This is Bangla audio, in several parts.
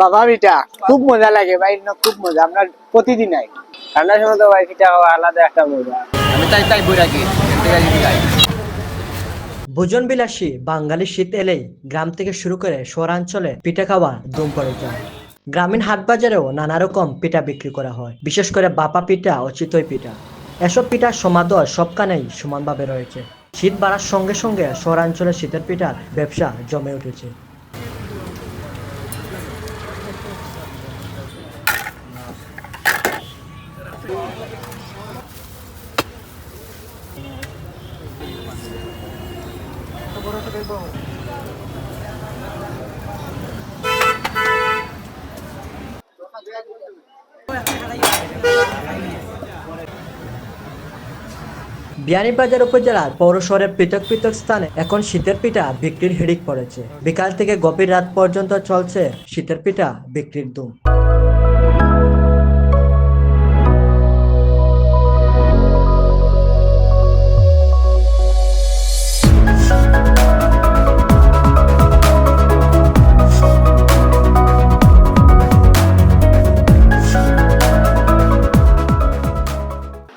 বাবা বিটা খুব মজা লাগে ভাই না খুব মজা আমরা প্রতিদিন আই ঠান্ডার সময় তো ভাই পিঠা খাওয়া আলাদা একটা মজা। আমি তাই তাই বইরাগি গাই ভোজন বিলাসী বাঙালি শীত এলেই গ্রাম থেকে শুরু করে শহরাঞ্চলে পিঠা খাওয়া দুম পড়ে যায়। গ্রামীণ হাট বাজারেও নানা রকম পিঠা বিক্রি করা হয় বিশেষ করে বাপা পিঠা ও চিতই পিঠা। এসব পিঠার সমাদর সবখানেই সমানভাবে রয়েছে। শীত বাড়ার সঙ্গে সঙ্গে শহরাঞ্চলে শীতের পিঠার ব্যবসা জমে উঠেছে। বিয়ানীবাজার উপজেলার পৌর শহরের পৃথক পৃথক স্থানে এখন শীতের পিঠা বিক্রির হিড়িক পড়েছে। বিকাল থেকে গভীর রাত পর্যন্ত চলছে শীতের পিঠা বিক্রির ধুম।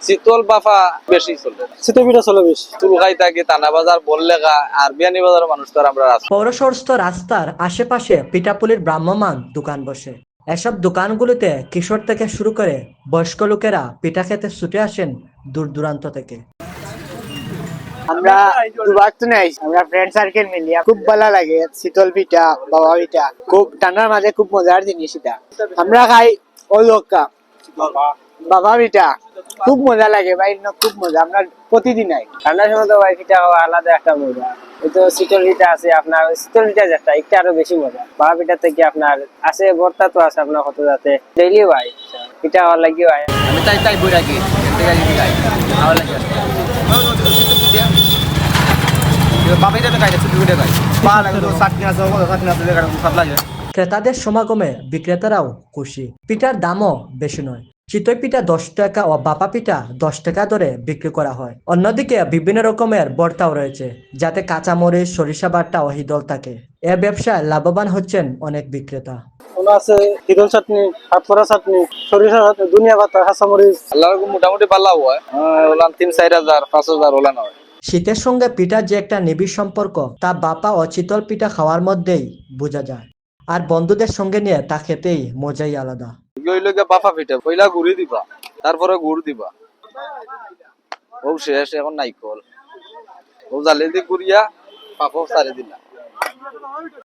শীতল বাফা বেশি চলে। পিঠা চলে বেশ। তুলখাই থাকে তানা বাজার বললেগা আর বিয়ানি বাজারের মানুষ তো আমরা পৌরসরস্থ রাস্তার আশেপাশে পিঠাপুলির ভ্রাম্যমান দোকান বসে। এসব দোকানগুলিতে কিশোর থেকে শুরু করে বয়স্ক লোকেরা পিঠা খেতে ছুটে আসেন দূর দূরান্ত থেকে। আমরা দুবার তো নাই আমরা ফ্রেন্ড সার্কেল মিলিয়া খুব ভালো লাগে শীতল পিঠা বাবা পিঠা। খুব ঠান্ডার মাঝে খুব মজার জিনিস এটা। আমরা খাই ওই লোকা বাবা পিঠা খুব মজা লাগে ভাই খুব মজা আমরা প্রতিদিন আই ঠান্ডার সময় তো ভাই পিঠা আলাদা একটা মজা এই তো শীতল পিঠা আছে আপনার শীতল পিঠা যেটা একটু আরও বেশি মজা বাবা পিঠা থেকে আপনার আছে ভর্তা তো আছে আপনার কত যাতে ডেইলি ভাই পিঠা হওয়ার লাগি ভাই আমি তাই তাই গাই ভালো লাগে বাবাই যাবে গাই ছুটি উঠে গাই পা লাগে তো চাটনি আছে চাটনি আছে সব লাগে ক্রেতাদের সমাগমে বিক্রেতারাও খুশি। পিঠার দামও বেশি নয়। চিতই পিঠা দশ টাকা ও বাপা পিঠা দশ টাকা ধরে বিক্রি করা হয়। অন্যদিকে বিভিন্ন রকমের বর্তাও রয়েছে যাতে কাঁচামরিচ সরিষা বাটা ও হিদল থাকে। এ ব্যবসায় লাভবান হচ্ছেন অনেক বিক্রেতা। আছে হিদল চাটনি হাত চাটনি সরিষা দুনিয়া পাতা কাঁচামরিচ। আল্লাহ মোটামুটি পাল্লা হয় ওলান তিন চার হাজার পাঁচ হাজার ওলান হয়। শীতের সঙ্গে পিঠার যে একটা নিবিড় সম্পর্ক তা বাপা ও চিতল পিঠা খাওয়ার মধ্যেই বোঝা যায়। আর বন্ধুদের সঙ্গে নিয়ে তা খেতেই মজাই আলাদা। ওইলকে বাফা পিঠা পয়লা গুড়ি দিবা, তারপরে গুড় দিবা। ও শেষ, এখন নাইকল ও জালে দি গুড়িয়া পাপও সারে দিলা।